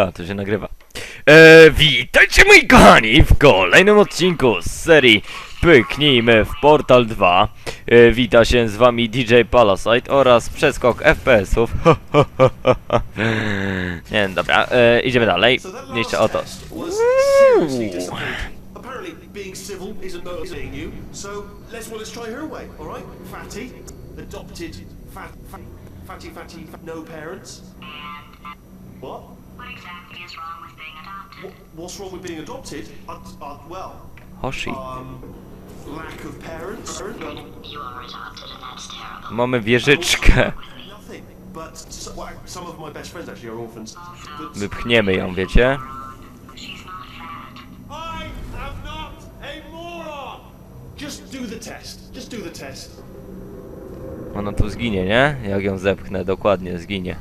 A, to się nagrywa. E, witajcie moi kochani w kolejnym odcinku z serii Pyknijmy w Portal 2. E, wita się z wami DJ Palasite oraz przeskok FPS-ów. Nie, dobra, e, idziemy dalej. Jeszcze oto. being civil isn't motivating you, so let's well let's try her way, all right? Fatty, adopted, fat, fat, fatty, fatty, fat, no parents. What? What exactly is wrong with being adopted? What? What's wrong with being adopted? Uh, uh, well, Hoshi. um, lack of parents. You are adopted and that's terrible. Mamy wieżyczkę. Wypchniemy ją, wiecie? I. Ona tu zginie, nie? Jak ją zepchnę, dokładnie, zginie.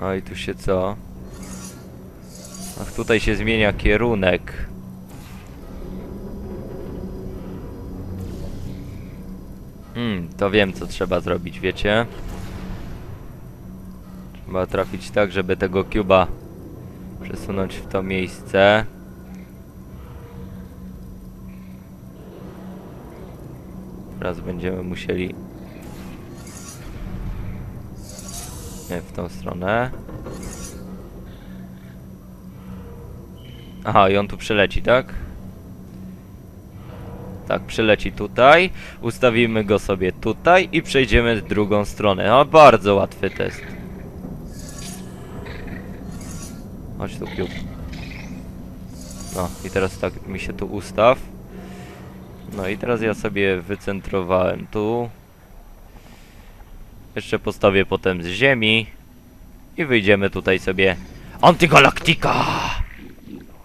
A i tu się co? Ach, tutaj się zmienia kierunek. Hmm, to wiem co trzeba zrobić, wiecie? Trzeba trafić tak, żeby tego cuba przesunąć w to miejsce. Teraz będziemy musieli... Nie, w tą stronę. Aha, i on tu przyleci, tak? Tak, przyleci tutaj. Ustawimy go sobie tutaj i przejdziemy w drugą stronę. O, bardzo łatwy test. Chodź tu, Cube. No, i teraz tak mi się tu ustaw. No i teraz ja sobie wycentrowałem tu. Jeszcze postawię potem z ziemi. I wyjdziemy tutaj sobie. Antygalaktika!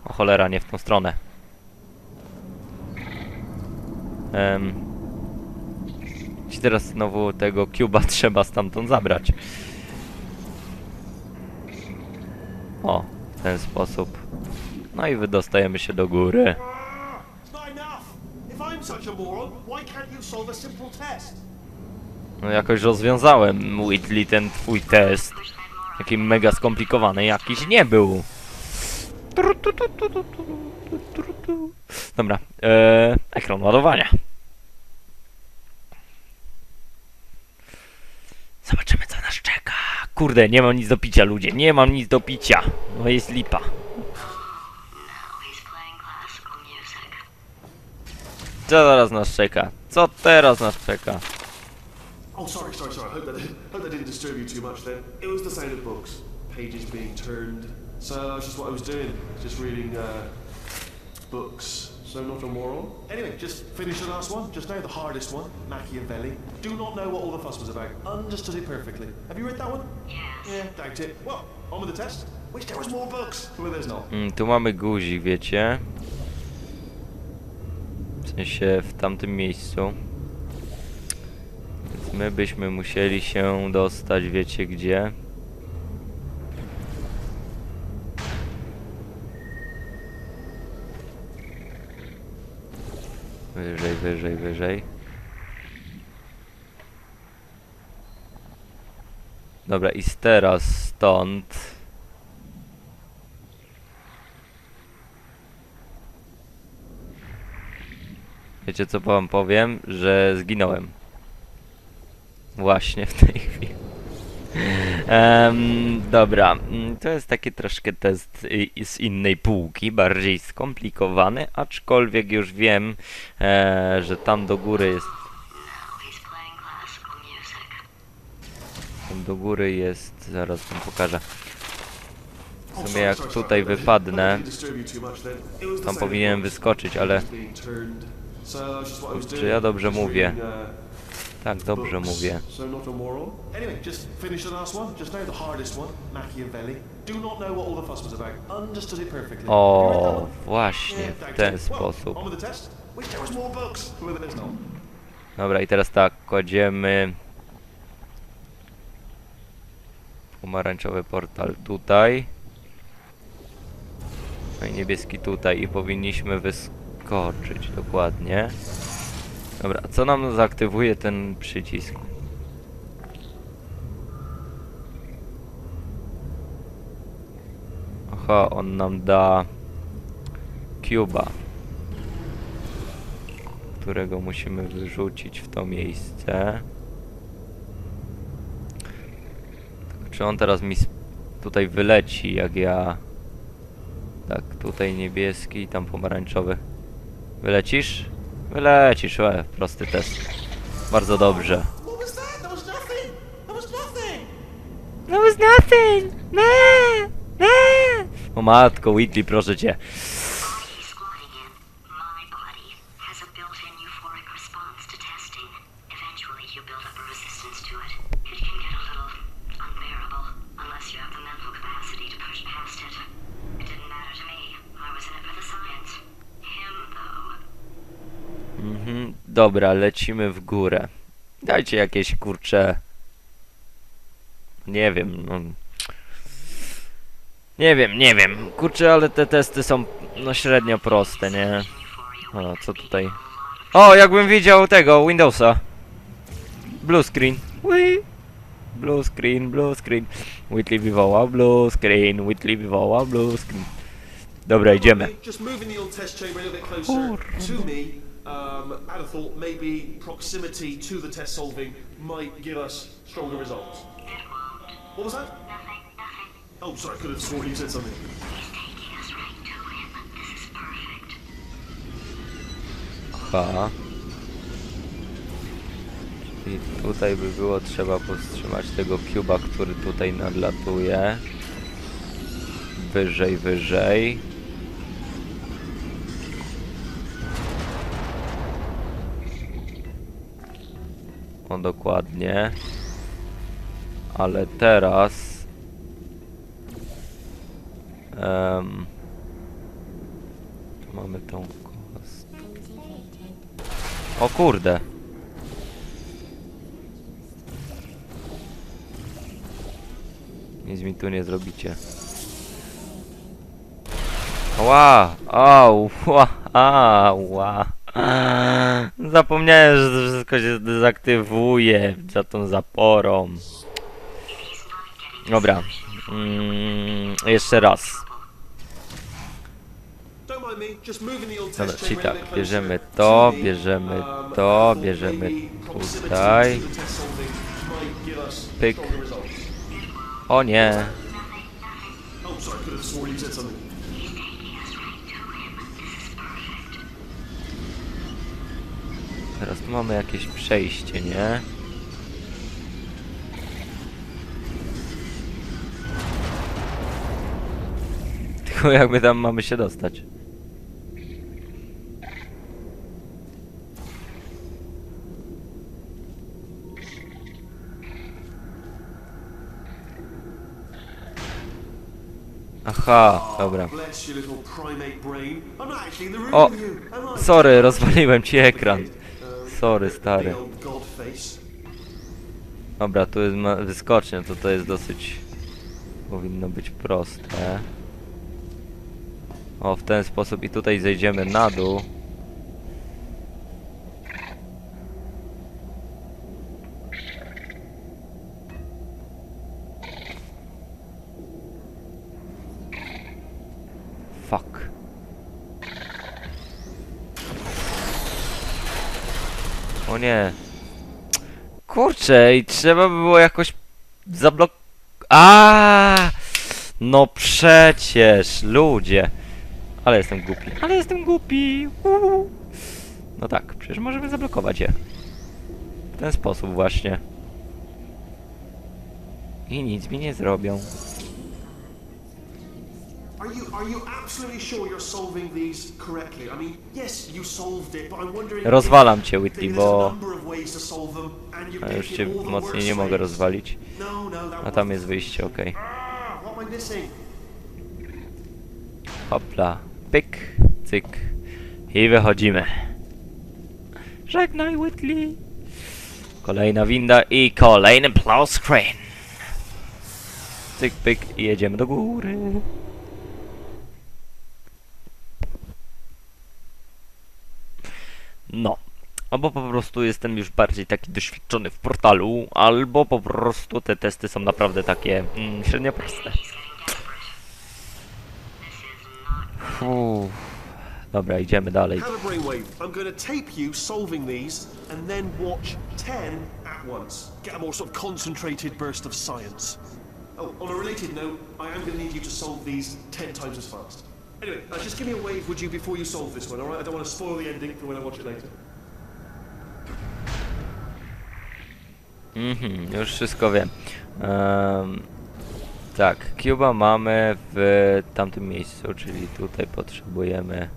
O cholera, nie w tą stronę. Um, I teraz znowu tego cuba trzeba stamtąd zabrać. O, w ten sposób. No i wydostajemy się do góry. Not simple test? No jakoś rozwiązałem, Whitley, ten twój test. Taki mega skomplikowany jakiś nie był. Dobra, eee, ekran ładowania. Zobaczymy co nas czeka. Kurde, nie mam nic do picia ludzie, nie mam nic do picia. No jest lipa. Co zaraz nas czeka? Co teraz nas czeka? Oh, sorry, sorry, sorry. I Hope that, hope that didn't disturb you too much then. It was the sound of books, pages being turned. So that's just what I was doing, just reading uh, books. So not a moron. Anyway, just finish the last one. Just now, the hardest one, Machiavelli. Do not know what all the fuss was about. Understood it perfectly. Have you read that one? Yes. Yeah, doubt it. Well, on with the test. Wish there was more books. Well, there's not. Mm, tu mamy guzik, wiecie? W sensie w tamtym miejscu. My byśmy musieli się dostać, wiecie gdzie? Wyżej, wyżej, wyżej. Dobra, i teraz stąd. Wiecie co wam powiem? Że zginąłem. Właśnie w tej chwili. Em, dobra, mm, to jest taki troszkę test z innej półki, bardziej skomplikowany, aczkolwiek już wiem, e, że tam do góry jest, tam do góry jest, zaraz wam pokażę. W sumie jak tutaj wypadnę, tam powinienem wyskoczyć, ale czy ja dobrze mówię? Tak, dobrze mówię. So not a moron. Anyway, just finish the last one. Just now, the hardest one, Machiavelli. Do not know what all the fuss was about. Understood it perfectly. You read that O, właśnie, w ten sposób. Dobra, i teraz tak, kładziemy pomarańczowy portal tutaj. No i niebieski tutaj i powinniśmy wyskoczyć dokładnie. Dobra, co nam zaaktywuje ten przycisk? Aha, on nam da cuba, którego musimy wyrzucić w to miejsce. Tylko Czy on teraz mi tutaj wyleci, jak ja... Tak, tutaj niebieski, tam pomarańczowy. Wylecisz? Wylecisz, e, prosty test. Bardzo dobrze. That? Was nothing! Me! Me! O matko, Whitley, proszę cię. It. To push past it. It didn't matter to me. I was in it for the science. Mhm, dobra, lecimy w górę. Dajcie jakieś kurcze. Nie wiem, no. Nie wiem, nie wiem. Kurczę, ale te testy są no średnio proste, nie? O, co tutaj? O, jakbym widział tego Windowsa. Blue screen. Ui. Blue screen, blue screen. Whitley wywołał blue screen, Whitley wywołał blue screen. Dobra, idziemy. Just Um, I'd thought maybe proximity to the test solving might give us stronger results. What was that? Nothing, nothing. Oh, sorry, I could have sworn you said something. I tutaj by było trzeba powstrzymać tego cuba, który tutaj nadlatuje. Wyżej, wyżej. O, dokładnie. Ale teraz... em, tu mamy tą kostkę. O kurde. Nic mi tu nie zrobicie. Ła! Au! Ła! Ała! Zapomniałem, że to wszystko się dezaktywuje za tą zaporą. Dobra. Mm, jeszcze raz. Dobra, czyli tak, bierzemy to, bierzemy to, bierzemy tutaj. Pyk. O nie! Oh, sorry, I could have sworn you said something. He's taking us right to him. This is perfect. Teraz tu mamy jakieś przejście, nie? Tylko jakby tam mamy się dostać. Aha, dobra. O, sorry, rozwaliłem ci ekran. Sorry, stary. Dobra, tu jest wyskocznia, to to jest dosyć... Powinno być proste. O, w ten sposób i tutaj zejdziemy na dół. O nie. Kurczę, i trzeba by było jakoś zablok... A, No przecież, ludzie. Ale jestem głupi. Ale jestem głupi. Uhu. No tak, przecież możemy zablokować je. W ten sposób właśnie. I nic mi nie zrobią. Are you are you absolutely sure you're solving these correctly? I mean, yes, you solved it, but I'm wondering. Rozwalam cię, Whitley, bo... a już cię mocniej nie mogę rozwalić. No, no, A tam jest wyjście, okej. Ah? Hopla. Pyk, cyk. I wychodzimy. Żegnaj, Whitley. Kolejna winda i kolejny plow screen. Cyk, pyk i jedziemy do góry. No. Albo po prostu jestem już bardziej taki doświadczony w portalu, albo po prostu te testy są naprawdę takie mm, średnio proste. Fuh. Dobra, idziemy dalej. Have a brainwave. I'm going to tape you solving these and then watch 10 at once. Get a more sort of concentrated burst of science. Oh, on a related note, I am going to need you to solve these 10 times as fast. Anyway, uh, just give me a wave, would you, before you solve this one, alright? I don't want to spoil the ending for when I watch it later. Mhm, już wszystko wiem. Em, tak, Cuba mamy w tamtym miejscu, czyli tutaj potrzebujemy.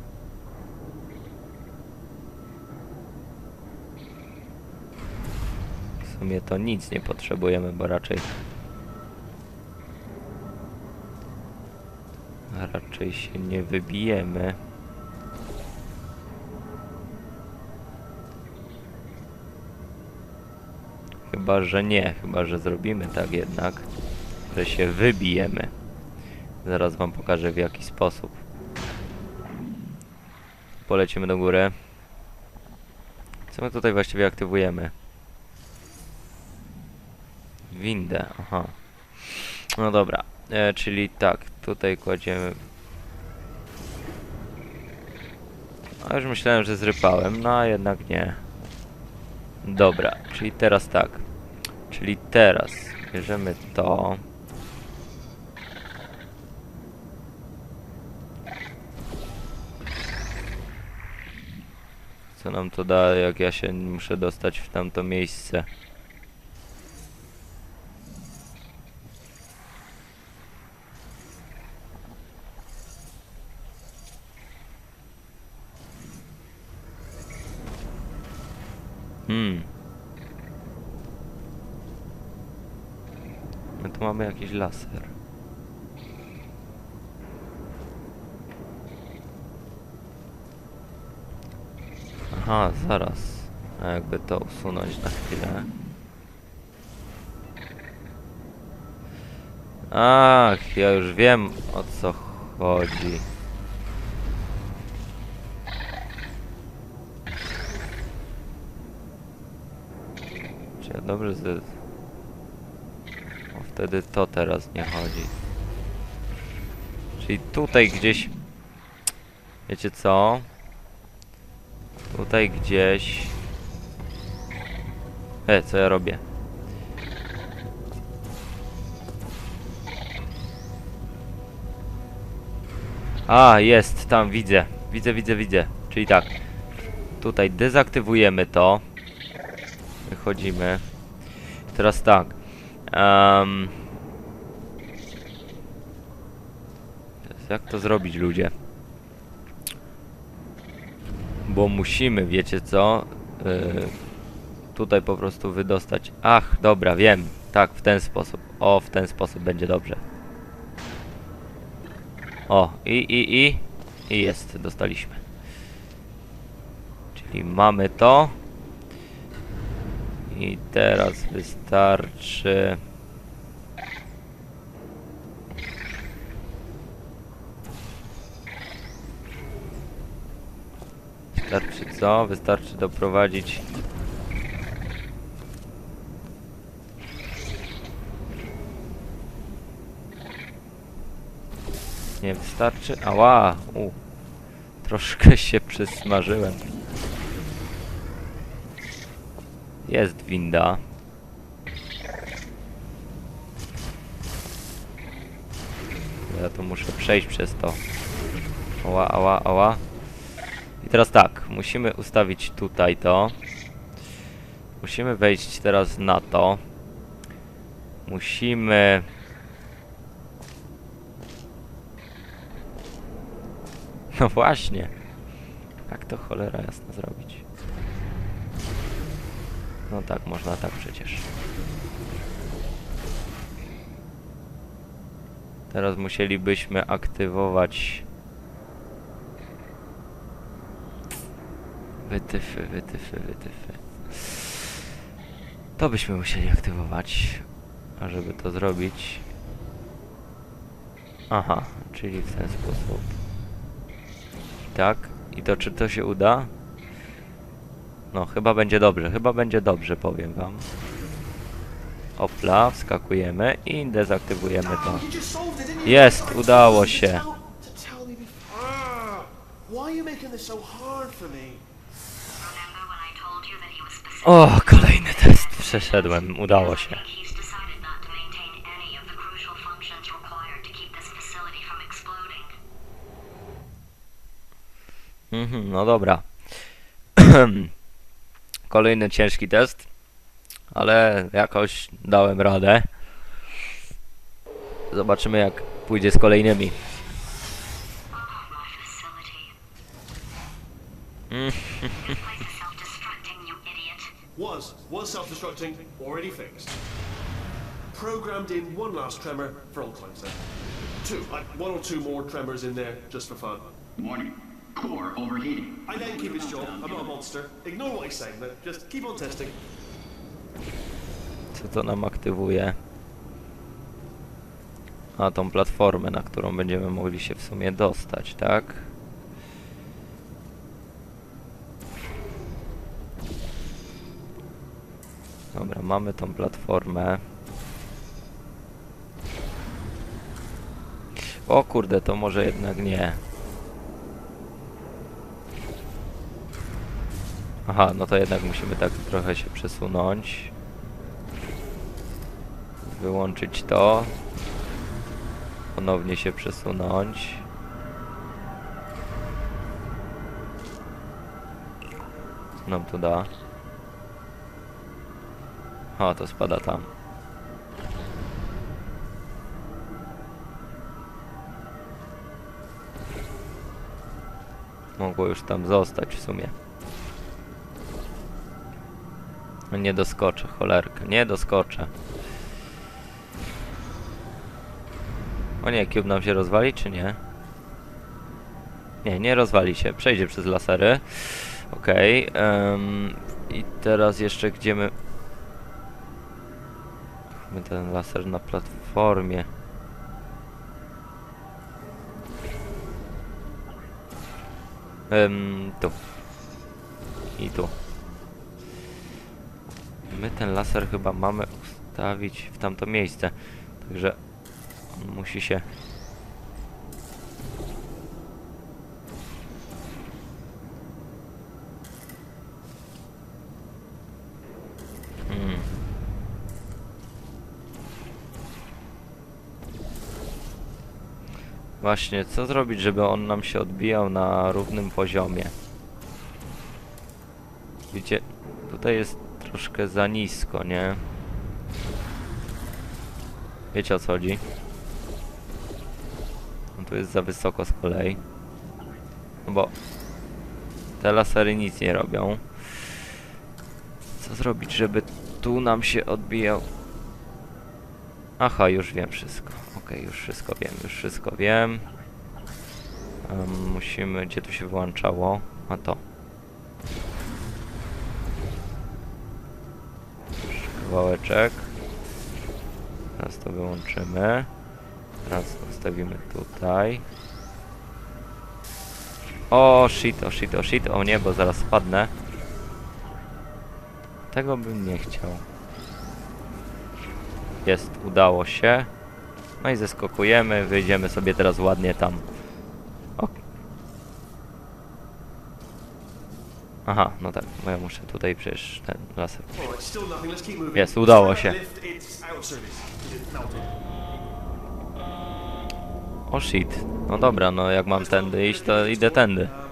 W sumie to nic nie potrzebujemy, bo raczej. Raczej się nie wybijemy. Chyba, że nie. Chyba, że zrobimy tak jednak, że się wybijemy. Zaraz wam pokażę w jaki sposób. Polecimy do góry. Co my tutaj właściwie aktywujemy? Windę, aha. No dobra, e, czyli tak, tutaj kładziemy... A już myślałem, że zrypałem, no a jednak nie. Dobra, czyli teraz tak. Czyli teraz bierzemy to. Co nam to da, jak ja się muszę dostać w tamto miejsce? Hmm. My tu mamy jakiś laser. Aha, zaraz. A jakby to usunąć na chwilę. Ach, ja już wiem o co chodzi. Dobrze z... O, wtedy to teraz nie chodzi. Czyli tutaj gdzieś... Wiecie co? Tutaj gdzieś... E, co ja robię? A, jest, tam widzę. Widzę, widzę, widzę. Czyli tak. Tutaj dezaktywujemy to. Wychodzimy. Teraz tak. Um, jak to zrobić, ludzie? Bo musimy, wiecie co? Yy, tutaj po prostu wydostać. Ach, dobra, wiem. Tak, w ten sposób. O, w ten sposób będzie dobrze. O, i, i, i. I jest, dostaliśmy. Czyli mamy to. I teraz wystarczy... Wystarczy co? Wystarczy doprowadzić... Nie wystarczy? Ała! U. Troszkę się przysmażyłem. Jest winda. Ja tu muszę przejść przez to. Ała, ała, ała. I teraz tak, musimy ustawić tutaj to. Musimy wejść teraz na to. Musimy... No właśnie. Jak to cholera jasno zrobić? No tak, można tak przecież. Teraz musielibyśmy aktywować... Wytyfy, wytyfy, wytyfy. To byśmy musieli aktywować. A żeby to zrobić... Aha, czyli w ten sposób. Tak. I to czy to się uda? No, chyba będzie dobrze, chyba będzie dobrze, powiem wam. Opla, wskakujemy i dezaktywujemy to. Jest, udało się. O, kolejny test przeszedłem, udało się. Mhm, no dobra. Kolejny ciężki test, ale jakoś dałem radę. Zobaczymy jak pójdzie z kolejnymi. Mm. Was, was self-destructing, already fixed. Programmed in one last tremor for time's sake. Two, like one or two more tremors in there, just for fun. Warning. Core overheating. I keep his job, I'm not a monster. Ignore what he's saying, but just keep on testing. Co to nam aktywuje? A tą platformę, na którą będziemy mogli się w sumie dostać, tak? Dobra, mamy tą platformę. O kurde, to może jednak nie. Aha, no to jednak musimy tak trochę się przesunąć. Wyłączyć to. Ponownie się przesunąć. Nam tu da? O, to spada tam. Mogło już tam zostać w sumie. Nie doskoczę, cholerkę, nie doskoczę. O nie, cube nam się rozwali, czy nie? Nie, nie rozwali się. Przejdzie przez lasery. Okej. em, I teraz jeszcze gdzie my... My ten laser na platformie. Em, tu. I tu. My ten laser chyba mamy ustawić w tamto miejsce. Także on musi się... Hmm. Właśnie, co zrobić, żeby on nam się odbijał na równym poziomie? Widzicie, tutaj jest troszkę za nisko, nie? Wiecie o co chodzi? No tu jest za wysoko z kolei. No bo te lasery nic nie robią. Co zrobić, żeby tu nam się odbijał? Aha, już wiem wszystko. Okej, już wszystko wiem, już wszystko wiem. Em, musimy, gdzie tu się wyłączało? A to. Kawałeczek. Teraz to wyłączymy. Teraz ustawimy tutaj. O shit, o shit, o shit, o nie, bo zaraz spadnę. Tego bym nie chciał. Jest, udało się. No i zeskokujemy, wyjdziemy sobie teraz ładnie tam. Aha, no tak, bo ja muszę tutaj przecież ten laser. Moving. Jest, udało się. O shit. No dobra, no jak mam tędy iść, to idę tędy. Oh.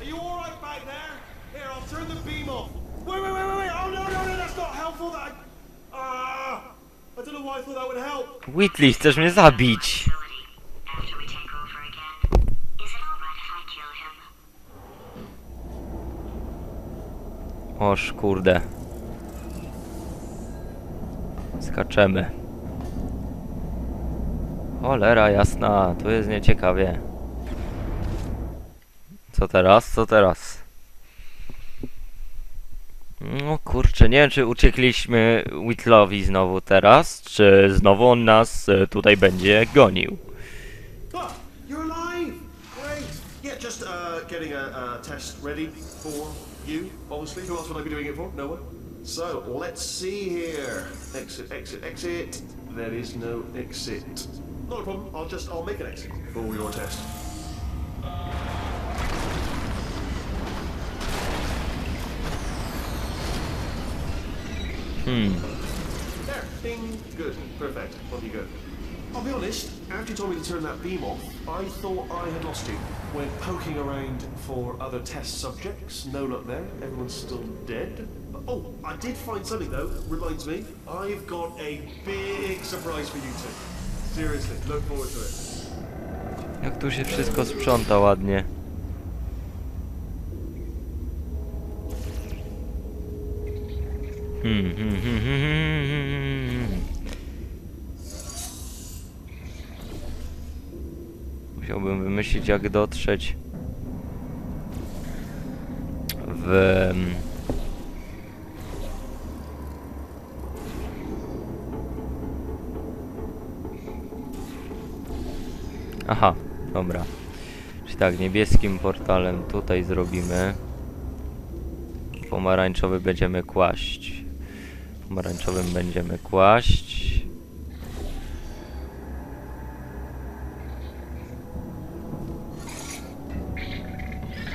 Are you back there? Here, I'll turn the beam off. Wait, wait, wait, wait! Oh no, no, no, that's not helpful. That. Ah! I don't know why I thought that would help. Whitley, chcesz mnie zabić! I? Oż kurde. Skaczemy. Cholera jasna, tu jest nieciekawie. Co teraz? Co teraz? No kurczę, nie wiem czy uciekliśmy Whitlowi znowu teraz, czy znowu on nas e, tutaj będzie gonił. Uh? No. So, let's see here. Exit, exit, exit. There is no exit. Not a problem. I'll just, I'll make an exit for your test. Hmm. There, ding, good, perfect. On you go. I'll be honest, after you told me to turn that beam off, I thought I had lost you. Went poking around for other test subjects, no luck there, everyone's still dead. Oh, I did find something though, reminds me. I've got a big surprise for you two. Seriously, look forward to it. Jak tu się wszystko sprząta ładnie. Hmm, hmm, hmm, hmm, hmm, hmm. Musiałbym wymyślić jak dotrzeć w... mm, Aha, dobra. Czyli tak, niebieskim portalem tutaj zrobimy. Pomarańczowy będziemy kłaść. Pomarańczowym będziemy kłaść.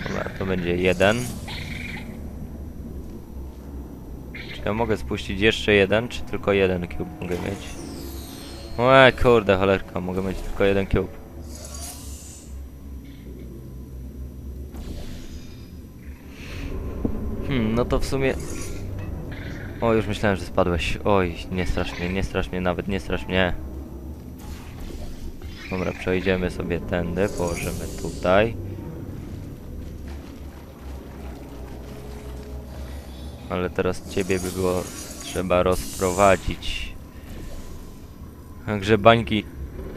Dobra, to będzie jeden. Czy ja mogę spuścić jeszcze jeden, czy tylko jeden cube mogę mieć? Ue, kurde, cholerka, mogę mieć tylko jeden cube. Hmm, no to w sumie... O, już myślałem, że spadłeś. Oj, nie strasz mnie, nie strasz mnie nawet, nie strasz mnie. Dobra, przejdziemy sobie tędy, położymy tutaj. Ale teraz ciebie by było trzeba rozprowadzić. Także bańki...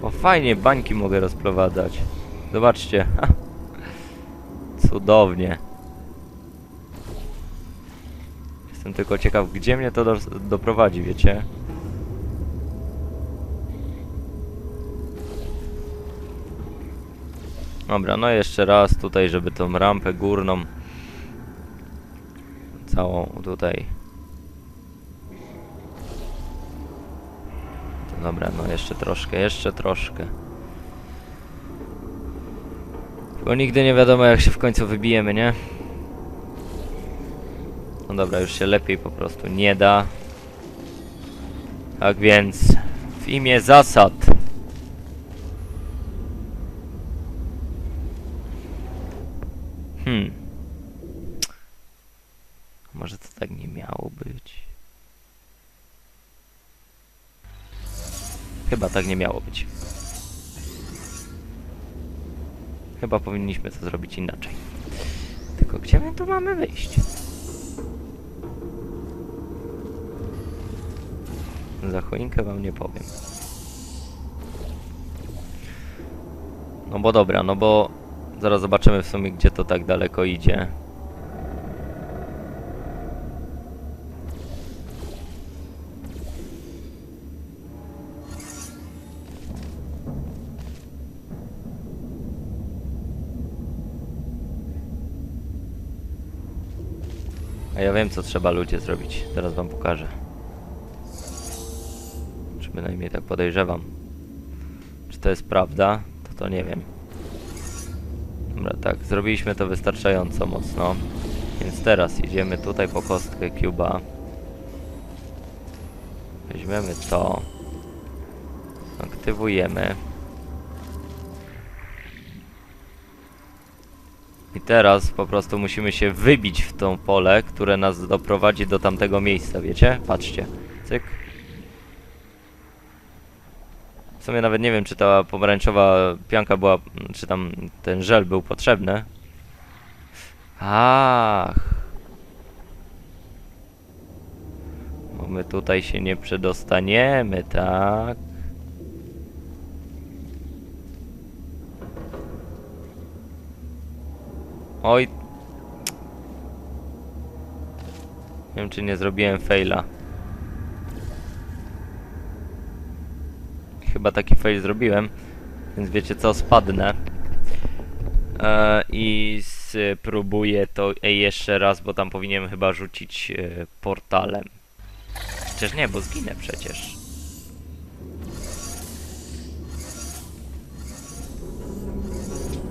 O, fajnie, bańki mogę rozprowadzać. Zobaczcie. Cudownie. Jestem tylko ciekaw, gdzie mnie to do, doprowadzi, wiecie? Dobra, no jeszcze raz tutaj, żeby tą rampę górną całą tutaj dobra, no jeszcze troszkę, jeszcze troszkę bo nigdy nie wiadomo jak się w końcu wybijemy, nie? No dobra, już się lepiej po prostu nie da. Tak więc w imię zasad. Hmm. Może to tak nie miało być. Chyba tak nie miało być. Chyba powinniśmy to zrobić inaczej. Tylko gdzie my tu mamy wyjść? Za choinkę wam nie powiem. No bo dobra, no bo zaraz zobaczymy w sumie gdzie to tak daleko idzie. A ja wiem co trzeba ludzie zrobić. Teraz wam pokażę. Bynajmniej tak podejrzewam. Czy to jest prawda? To to nie wiem. Dobra, tak, zrobiliśmy to wystarczająco mocno. Więc teraz idziemy tutaj po kostkę Cuba. Weźmiemy to. Aktywujemy. I teraz po prostu musimy się wybić w tą pole, które nas doprowadzi do tamtego miejsca, wiecie? Patrzcie. Cyk. W sumie nawet nie wiem, czy ta pomarańczowa pianka była, czy tam ten żel był potrzebny. Ach. Bo my tutaj się nie przedostaniemy, tak? Oj. Nie wiem, czy nie zrobiłem faila. Chyba taki fail zrobiłem, więc wiecie co, spadnę. E, I spróbuję to e, jeszcze raz, bo tam powinienem chyba rzucić e, portalem. Chociaż nie, bo zginę przecież.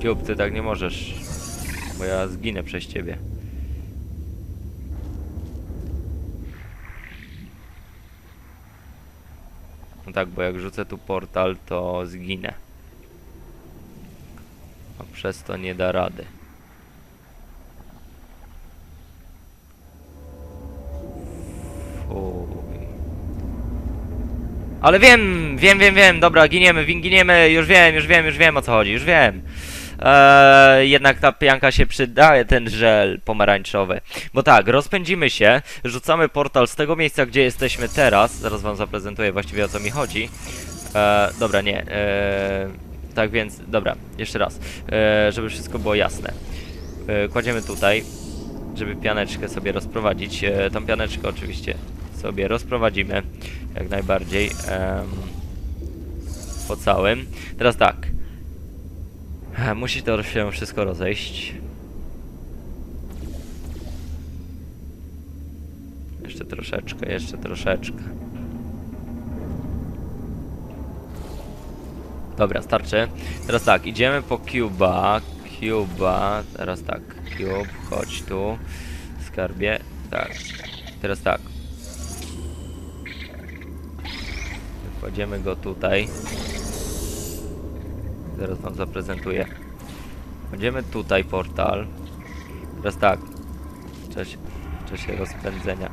Cube, ty tak nie możesz, bo ja zginę przez ciebie. No tak, bo jak rzucę tu portal, to zginę. A przez to nie da rady. Fuj. Ale wiem, wiem, wiem, wiem, dobra, giniemy, giniemy, już wiem, już wiem, już wiem o co chodzi, już wiem. Eee, jednak ta pianka się przydaje, ten żel pomarańczowy. Bo tak, rozpędzimy się, rzucamy portal z tego miejsca, gdzie jesteśmy teraz. Zaraz wam zaprezentuję właściwie o co mi chodzi. Eee, dobra, nie. Eee, tak więc, dobra, jeszcze raz, żeby wszystko było jasne. Kładziemy tutaj, żeby pianeczkę sobie rozprowadzić. Tą pianeczkę oczywiście sobie rozprowadzimy, jak najbardziej. po całym. Teraz tak. Musi to się wszystko rozejść. Jeszcze troszeczkę, jeszcze troszeczkę. Dobra, starczy. Teraz tak, idziemy po Cuba. Cuba, teraz tak. Cube, chodź tu. Skarbie. Tak. Teraz tak. Kładziemy go tutaj. Zaraz wam zaprezentuję. Będziemy tutaj portal. Teraz tak. W czasie, w czasie rozpędzenia.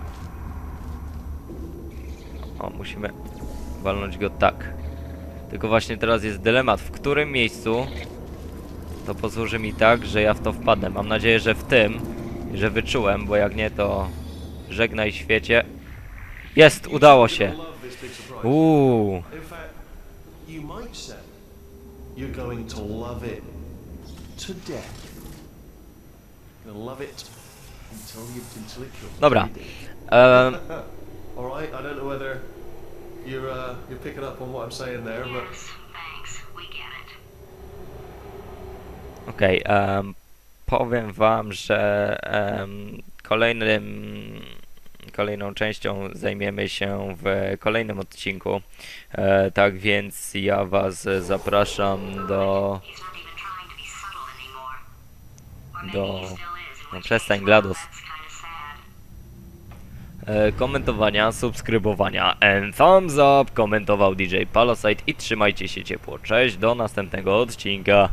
O, musimy walnąć go tak. Tylko właśnie teraz jest dylemat, w którym miejscu to posłuży mi tak, że ja w to wpadnę. Mam nadzieję, że w tym, że wyczułem, bo jak nie, to żegnaj świecie. Jest, udało się. Uuu. You're going to love it to death. You'll love it until you until it kills you. Dobra. You did. Em, um, All right. I don't know whether you're uh, you're picking up on what I'm saying there, but Yes, thanks. We get it. Okej, em, um, powiem wam, że em, kolejnym, kolejną częścią zajmiemy się w kolejnym odcinku. E, tak więc ja was zapraszam do... Do- no przestań, GLaDOS. E, komentowania, subskrybowania and thumbs up, komentował DJ Palasite i trzymajcie się ciepło. Cześć, do następnego odcinka.